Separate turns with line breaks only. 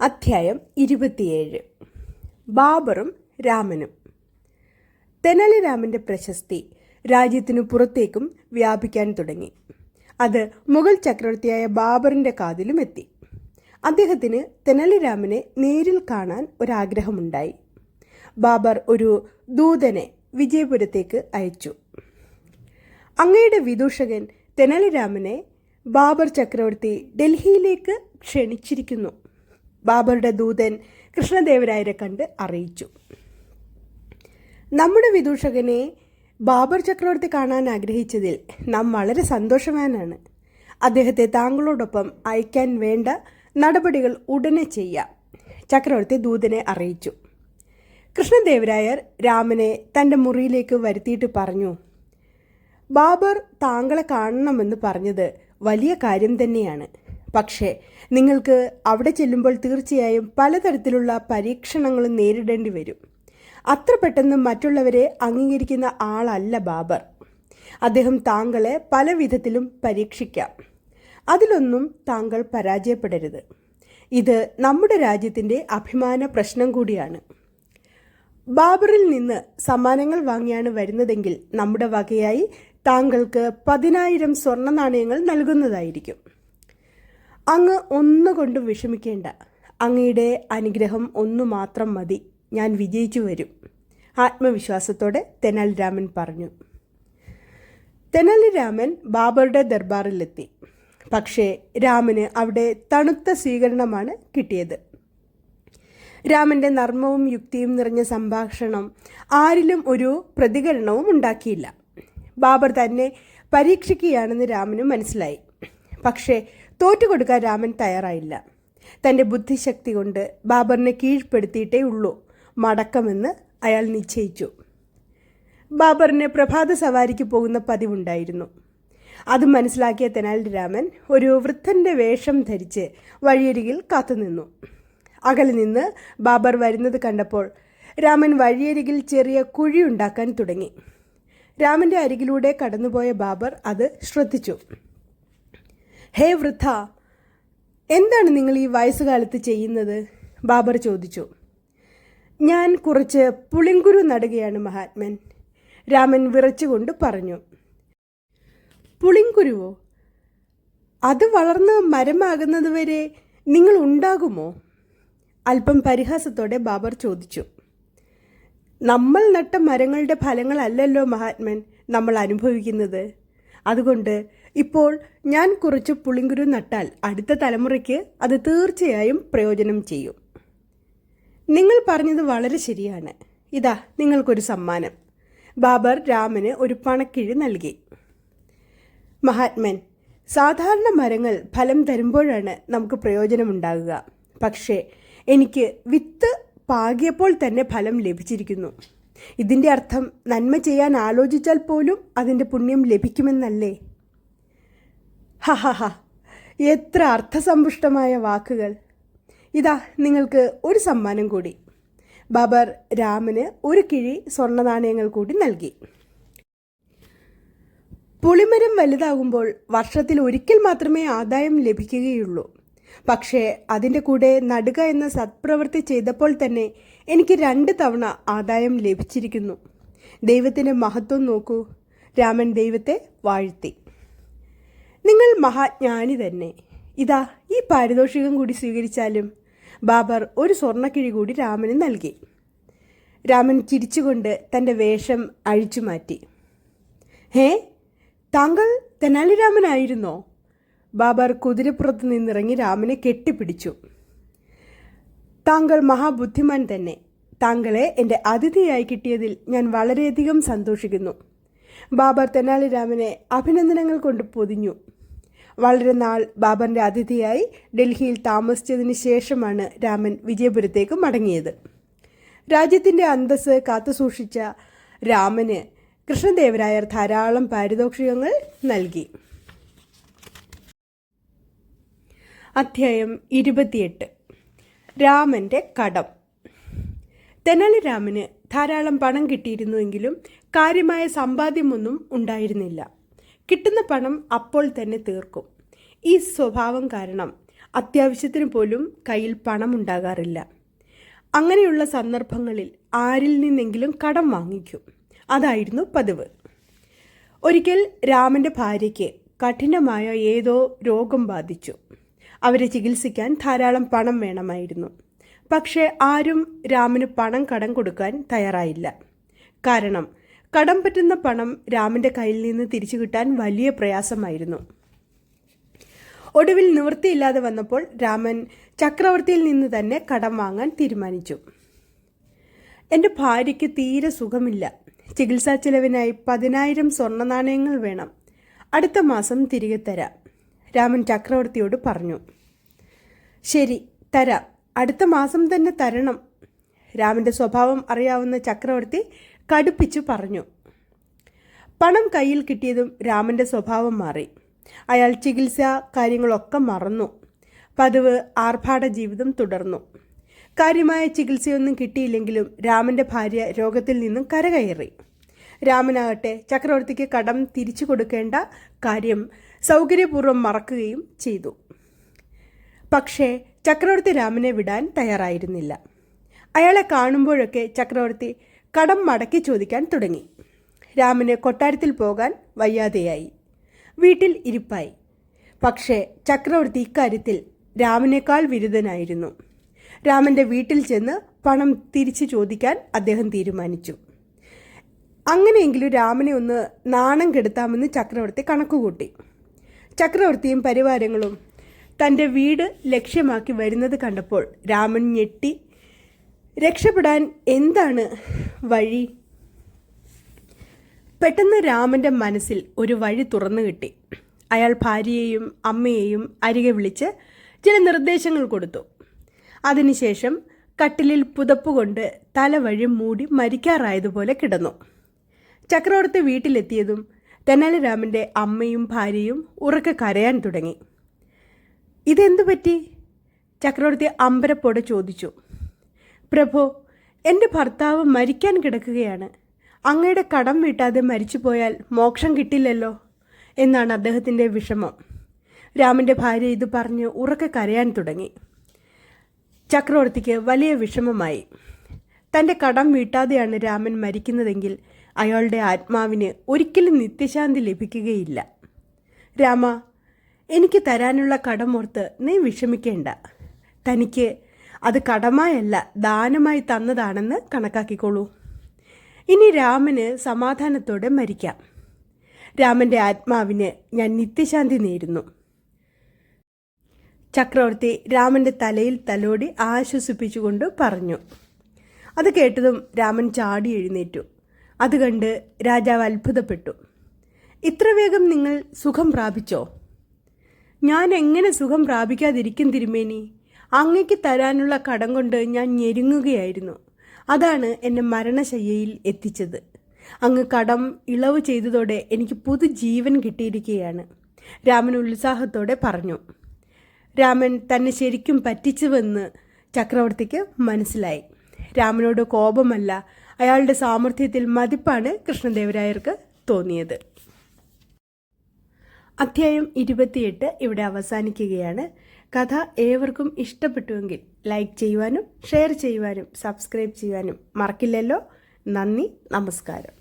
അധ്യായം ഇരുപത്തിയേഴ്. ബാബറും രാമനും. തെനാലി രാമന്റെ പ്രശസ്തി രാജ്യത്തിനു പുറത്തേക്കും വ്യാപിക്കാൻ തുടങ്ങി. അത് മുഗൾ ചക്രവർത്തിയായ ബാബറിന്റെ കാതിലും എത്തി. അദ്ദേഹത്തിന് തെനാലി രാമനെ നേരിൽ കാണാൻ ഒരാഗ്രഹമുണ്ടായി. ബാബർ ഒരു ദൂതനെ വിജയപുരത്തേക്ക് അയച്ചു. അങ്ങയുടെ വിദൂഷകൻ തെനാലിരാമനെ ബാബർ ചക്രവർത്തി ഡൽഹിയിലേക്ക് ക്ഷണിച്ചിരിക്കുന്നു. ബാബറുടെ ദൂതൻ കൃഷ്ണദേവരായരെ കണ്ട് അറിയിച്ചു. നമ്മുടെ വിദൂഷകനെ ബാബർ ചക്രവർത്തി കാണാൻ ആഗ്രഹിച്ചതിൽ നാം വളരെ സന്തോഷവാനാണ്. അദ്ദേഹത്തെ താങ്കളോടൊപ്പം അയക്കാൻ വേണ്ട നടപടികൾ ഉടനെ ചെയ്യാം ചക്രവർത്തി ദൂതനെ അറിയിച്ചു. കൃഷ്ണദേവരായർ രാമനെ തന്റെ മുറിയിലേക്ക് വരുത്തിയിട്ട് പറഞ്ഞു ബാബർ താങ്കളെ കാണണമെന്ന് പറഞ്ഞത് വലിയ കാര്യം തന്നെയാണ്. പക്ഷേ നിങ്ങൾക്ക് അവിടെ ചെല്ലുമ്പോൾ തീർച്ചയായും പലതരത്തിലുള്ള പരീക്ഷണങ്ങളും നേരിടേണ്ടി വരും. അത്ര പെട്ടെന്ന് മറ്റുള്ളവരെ അംഗീകരിക്കുന്ന ആളല്ല ബാബർ. അദ്ദേഹം താങ്കളെ പല വിധത്തിലും പരീക്ഷിക്കാം. അതിലൊന്നും താങ്കൾ പരാജയപ്പെടരുത്. ഇത് നമ്മുടെ രാജ്യത്തിന്റെ അഭിമാന പ്രശ്നം കൂടിയാണ്. ബാബറിൽ നിന്ന് സമ്മാനങ്ങൾ വാങ്ങിയാണ് വരുന്നതെങ്കിൽ നമ്മുടെ വകയായി താങ്കൾക്ക് പതിനായിരം സ്വർണ നാണയങ്ങൾ നൽകുന്നതായിരിക്കും. അങ്ങ് ഒന്നുകൊണ്ടും വിഷമിക്കേണ്ട. അങ്ങയുടെ അനുഗ്രഹം ഒന്നു മാത്രം മതി. ഞാൻ വിജയിച്ചു വരും. ആത്മവിശ്വാസത്തോടെ തെനാലി രാമൻ പറഞ്ഞു. തെനാലി രാമൻ ബാബറുടെ ദർബാറിലെത്തി. പക്ഷേ രാമന് അവിടെ തണുത്ത സ്വീകരണമാണ് കിട്ടിയത്. രാമന്റെ നർമ്മവും യുക്തിയും നിറഞ്ഞ സംഭാഷണം ആരിലും ഒരു പ്രതികരണവും ഉണ്ടാക്കിയില്ല. ബാബർ തന്നെ പരീക്ഷിക്കുകയാണെന്ന് രാമന് മനസ്സിലായി. പക്ഷേ തോറ്റുകൊടുക്കാൻ രാമൻ തയ്യാറായില്ല. തന്റെ ബുദ്ധിശക്തി കൊണ്ട് ബാബറിനെ കീഴ്പ്പെടുത്തിയിട്ടേ ഉള്ളൂ. മടക്കമെന്ന് അയാൾ നിശ്ചയിച്ചു. ബാബറിന് പ്രഭാത സവാരിക്ക് പോകുന്ന പതിവുണ്ടായിരുന്നു. അത് മനസ്സിലാക്കിയ തെനാലി രാമൻ ഒരു വൃദ്ധന്റെ വേഷം ധരിച്ച് വഴിയരികിൽ കാത്തുനിന്നു. അകലെ നിന്ന് ബാബർ വരുന്നത് കണ്ടപ്പോൾ രാമൻ വഴിയരികിൽ ചെറിയ കുഴിയുണ്ടാക്കാൻ തുടങ്ങി. രാമന്റെ അരികിലൂടെ കടന്നുപോയ ബാബർ അത് ശ്രദ്ധിച്ചു. ഹേ വൃദ്ധ എന്താണ് നിങ്ങൾ ഈ വയസ്സുകാലത്ത് ചെയ്യുന്നത്? ബാബർ ചോദിച്ചു. ഞാൻ കുറച്ച് പുളിങ്കുരു നടുകയാണ് മഹാത്മൻ രാമൻ വിറച്ചുകൊണ്ട് പറഞ്ഞു. പുളിങ്കുരുവോ? അത് വളർന്ന് മരമാകുന്നതുവരെ നിങ്ങൾ ഉണ്ടാകുമോ? അല്പം പരിഹാസത്തോടെ ബാബർ ചോദിച്ചു. നമ്മൾ നട്ട മരങ്ങളുടെ ഫലങ്ങളല്ലല്ലോ മഹാത്മൻ നമ്മൾ അനുഭവിക്കുന്നത്. അതുകൊണ്ട് ഇപ്പോൾ ഞാൻ കുറച്ച് പുളിങ്കുരു നട്ടാൽ അടുത്ത തലമുറയ്ക്ക് അത് തീർച്ചയായും പ്രയോജനം ചെയ്യും. നിങ്ങൾ പറഞ്ഞത് വളരെ ശരിയാണ്. ഇതാ നിങ്ങൾക്കൊരു സമ്മാനം. ബാബർ രാമന് ഒരു പണക്കിഴി നൽകി. മഹാത്മൻ സാധാരണ മരങ്ങൾ ഫലം തരുമ്പോഴാണ് നമുക്ക് പ്രയോജനമുണ്ടാകുക. പക്ഷേ എനിക്ക് വിത്ത് പാകിയപ്പോൾ തന്നെ ഫലം ലഭിച്ചിരിക്കുന്നു. ഇതിന്റെ അർത്ഥം നന്മ ചെയ്യാൻ ആലോചിച്ചാൽ പോലും അതിന്റെ പുണ്യം ലഭിക്കുമെന്നല്ലേ? ഹഹഹ എത്ര അർത്ഥസമ്പുഷ്ടമായ വാക്കുകൾ. ഇതാ നിങ്ങൾക്ക് ഒരു സമ്മാനം കൂടി. ബാബർ രാമന് ഒരു കിഴി സ്വർണ നാണയങ്ങൾ കൂടി നൽകി. പുളിമരം വലുതാകുമ്പോൾ വർഷത്തിൽ ഒരിക്കൽ മാത്രമേ ആദായം ലഭിക്കുകയുള്ളൂ. പക്ഷേ അതിന്റെ കൂടെ നടുക എന്ന സത്പ്രവൃത്തി ചെയ്തപ്പോൾ തന്നെ എനിക്ക് രണ്ട് തവണ ആദായം ലഭിച്ചിരിക്കുന്നു. ദൈവത്തിന്റെ മഹത്വം നോക്കൂ. രാമൻ ദൈവത്തെ വാഴ്ത്തി. നിങ്ങൾ മഹാജ്ഞാനി തന്നെ. ഇതാ ഈ പാരിതോഷികം കൂടി സ്വീകരിച്ചാലും ബാബർ ഒരു സ്വർണക്കിഴി കൂടി രാമന് നൽകി. രാമൻ ചിരിച്ചുകൊണ്ട് തന്റെ വേഷം അഴിച്ചു മാറ്റി. ഹേ താങ്കൾ തെനാലിരാമനായിരുന്നോ? ബാബർ കുതിരപ്പുറത്ത് നിന്നിറങ്ങി രാമനെ കെട്ടിപ്പിടിച്ചു. താങ്കൾ മഹാബുദ്ധിമാൻ തന്നെ. താങ്കളെ എന്റെ അതിഥിയായി കിട്ടിയതിൽ ഞാൻ വളരെയധികം സന്തോഷിക്കുന്നു. ബാബർ തെനാലിരാമനെ അഭിനന്ദനങ്ങൾ കൊണ്ട് പൊതിഞ്ഞു. വളരെ നാൾ ബാബറിന്റെ അതിഥിയായി ഡൽഹിയിൽ താമസിച്ചതിന് ശേഷമാണ് രാമൻ വിജയപുരത്തേക്ക് മടങ്ങിയത്. രാജ്യത്തിന്റെ അന്തസ് കാത്തുസൂക്ഷിച്ച രാമന് കൃഷ്ണദേവരായർ ധാരാളം പാരിതോഷികങ്ങൾ നൽകി. അധ്യായം ഇരുപത്തിയെട്ട്. രാമന്റെ കടം. തെനാലിരാമന് ധാരാളം പണം കിട്ടിയിരുന്നുവെങ്കിലും കാര്യമായ സമ്പാദ്യമൊന്നും ഉണ്ടായിരുന്നില്ല. കിട്ടുന്ന പണം അപ്പോൾ തന്നെ തീർക്കും. ഈ സ്വഭാവം കാരണം അത്യാവശ്യത്തിന് പോലും കയ്യിൽ പണമുണ്ടാകാറില്ല. അങ്ങനെയുള്ള സന്ദർഭങ്ങളിൽ ആരിൽ നിന്നെങ്കിലും കടം വാങ്ങിക്കും. അതായിരുന്നു പതിവ്. ഒരിക്കൽ രാമന്റെ ഭാര്യയ്ക്ക് കഠിനമായ ഏതോ രോഗം ബാധിച്ചു. അവരെ ചികിത്സിക്കാൻ ധാരാളം പണം വേണമായിരുന്നു. പക്ഷേ ആരും രാമന് പണം കടം കൊടുക്കാൻ തയ്യാറായില്ല. കാരണം കടം പറ്റുന്ന പണം രാമന്റെ കയ്യിൽ നിന്ന് തിരിച്ചു കിട്ടാൻ വലിയ പ്രയാസമായിരുന്നു. ഒടുവിൽ നിവൃത്തിയില്ലാതെ വന്നപ്പോൾ രാമൻ ചക്രവർത്തിയിൽ നിന്ന് തന്നെ കടം വാങ്ങാൻ തീരുമാനിച്ചു. എന്റെ ഭാര്യയ്ക്ക് തീരെ സുഖമില്ല. ചികിത്സാ ചെലവിനായി പതിനായിരം സ്വർണ നാണയങ്ങൾ വേണം. അടുത്ത മാസം തിരികെ തരാം രാമൻ ചക്രവർത്തിയോട് പറഞ്ഞു. ശരി തരാം. അടുത്ത മാസം തന്നെ തരണം. രാമന്റെ സ്വഭാവം അറിയാവുന്ന ചക്രവർത്തി കടുപ്പിച്ചു പറഞ്ഞു. പണം കയ്യിൽ കിട്ടിയതും രാമന്റെ സ്വഭാവം മാറി. അയാൾ ചികിത്സ കാര്യങ്ങളൊക്കെ മറന്നു. പതിവ് ആർഭാട ജീവിതം തുടർന്നു. കാര്യമായ ചികിത്സയൊന്നും കിട്ടിയില്ലെങ്കിലും രാമന്റെ ഭാര്യ രോഗത്തിൽ നിന്നും കരകയറി. രാമനാകട്ടെ ചക്രവർത്തിക്ക് കടം തിരിച്ചു കൊടുക്കേണ്ട കാര്യം സൗകര്യപൂർവം മറക്കുകയും ചെയ്തു. പക്ഷേ ചക്രവർത്തി രാമനെ വിടാൻ തയ്യാറായിരുന്നില്ല. അയാളെ കാണുമ്പോഴൊക്കെ ചക്രവർത്തി കടം മടക്കി ചോദിക്കാൻ തുടങ്ങി. രാമന് കൊട്ടാരത്തിൽ പോകാൻ വയ്യാതെയായി. വീട്ടിൽ ഇരിപ്പായി. പക്ഷേ ചക്രവർത്തി ഇക്കാര്യത്തിൽ രാമനേക്കാൾ വിരുദ്ധനായിരുന്നു. രാമന്റെ വീട്ടിൽ ചെന്ന് പണം തിരിച്ചു ചോദിക്കാൻ അദ്ദേഹം തീരുമാനിച്ചു. അങ്ങനെയെങ്കിലും രാമനെ ഒന്ന് നാണം കെടുത്താമെന്ന് ചക്രവർത്തി കണക്കുകൂട്ടി. ചക്രവർത്തിയും പരിവാരങ്ങളും തന്റെ വീട് ലക്ഷ്യമാക്കി വരുന്നത് കണ്ടപ്പോൾ രാമൻ ഞെട്ടി രക്ഷപ്പെടാൻ എന്താണ് വഴി? പെട്ടെന്ന് രാമന്റെ മനസ്സിൽ ഒരു വഴി തുറന്നു കിട്ടി. അയാൾ ഭാര്യയെയും അമ്മയെയും അരികെ വിളിച്ച് ചില നിർദ്ദേശങ്ങൾ കൊടുത്തു. അതിനുശേഷം കട്ടിലിൽ പുതപ്പുകൊണ്ട് തലവഴി മൂടി മരിക്കാറായതുപോലെ കിടന്നു. ചക്രവർത്തി വീട്ടിലെത്തിയതും തെനാലിരാമന്റെ അമ്മയും ഭാര്യയും ഉറക്കെ കരയാൻ തുടങ്ങി. ഇതെന്തു പറ്റി? ചക്രവർത്തി അമ്പരപ്പോടെ ചോദിച്ചു. പ്രഭു എന്റെ ഭർത്താവ് മരിക്കാൻ കിടക്കുകയാണ്. അങ്ങയുടെ കടം വീട്ടാതെ മരിച്ചു പോയാൽ മോക്ഷം കിട്ടില്ലല്ലോ എന്നാണ് അദ്ദേഹത്തിന്റെ വിഷമം. രാമന്റെ ഭാര്യ ഇത് പറഞ്ഞ് ഉറക്കെ കരയാൻ തുടങ്ങി. ചക്രവർത്തിക്ക് വലിയ വിഷമമായി. തന്റെ കടം വീട്ടാതെയാണ് രാമൻ മരിക്കുന്നതെങ്കിൽ അയാളുടെ ആത്മാവിന് ഒരിക്കലും നിത്യശാന്തി ലഭിക്കുകയില്ല. രാമ എനിക്ക് തരാനുള്ള കടമോർത്ത് നീ വിഷമിക്കേണ്ട. തനിക്ക് അത് കടമായല്ല ദാനമായി തന്നതാണെന്ന് കണക്കാക്കിക്കോളൂ. ഇനി രാമന് സമാധാനത്തോടെ മരിക്കാം. രാമന്റെ ആത്മാവിന് ഞാൻ നിത്യശാന്തി നേരുന്നു. ചക്രവർത്തി രാമന്റെ തലയിൽ തലോടി ആശ്വസിപ്പിച്ചുകൊണ്ട് പറഞ്ഞു. അത് കേട്ടതും രാമൻ ചാടി എഴുന്നേറ്റു. അത് കണ്ട് രാജാവ് അത്ഭുതപ്പെട്ടു. ഇത്ര വേഗം നിങ്ങൾ സുഖം പ്രാപിച്ചോ? ഞാൻ എങ്ങനെ സുഖം പ്രാപിക്കാതിരിക്കും തിരുമേനി? അങ്ങയ്ക്ക് തരാനുള്ള കടം കൊണ്ട് ഞാൻ ഞെരുങ്ങുകയായിരുന്നു. അതാണ് എന്നെ മരണശയ്യയിൽ എത്തിച്ചത്. അങ്ങ് കടം ഇളവ് ചെയ്തതോടെ എനിക്ക് പുതുജീവൻ കിട്ടിയിരിക്കുകയാണ്. രാമൻ ഉത്സാഹത്തോടെ പറഞ്ഞു. രാമൻ തന്നെ ശരിക്കും പറ്റിച്ചുവെന്ന് ചക്രവർത്തിക്ക് മനസ്സിലായി. രാമനോട് കോപമല്ല അയാളുടെ സാമർഥ്യത്തിൽ മതിപ്പാണ് കൃഷ്ണദേവരായർക്ക് തോന്നിയത്. അധ്യായം ഇരുപത്തിയെട്ട് ഇവിടെ അവസാനിക്കുകയാണ്. കഥ ഏവർക്കും ഇഷ്ടപ്പെട്ടുവെങ്കിൽ ലൈക്ക് ചെയ്യുവാനും ഷെയർ ചെയ്യുവാനും സബ്സ്ക്രൈബ് ചെയ്യുവാനും മറക്കില്ലല്ലോ. നന്ദി നമസ്കാരം.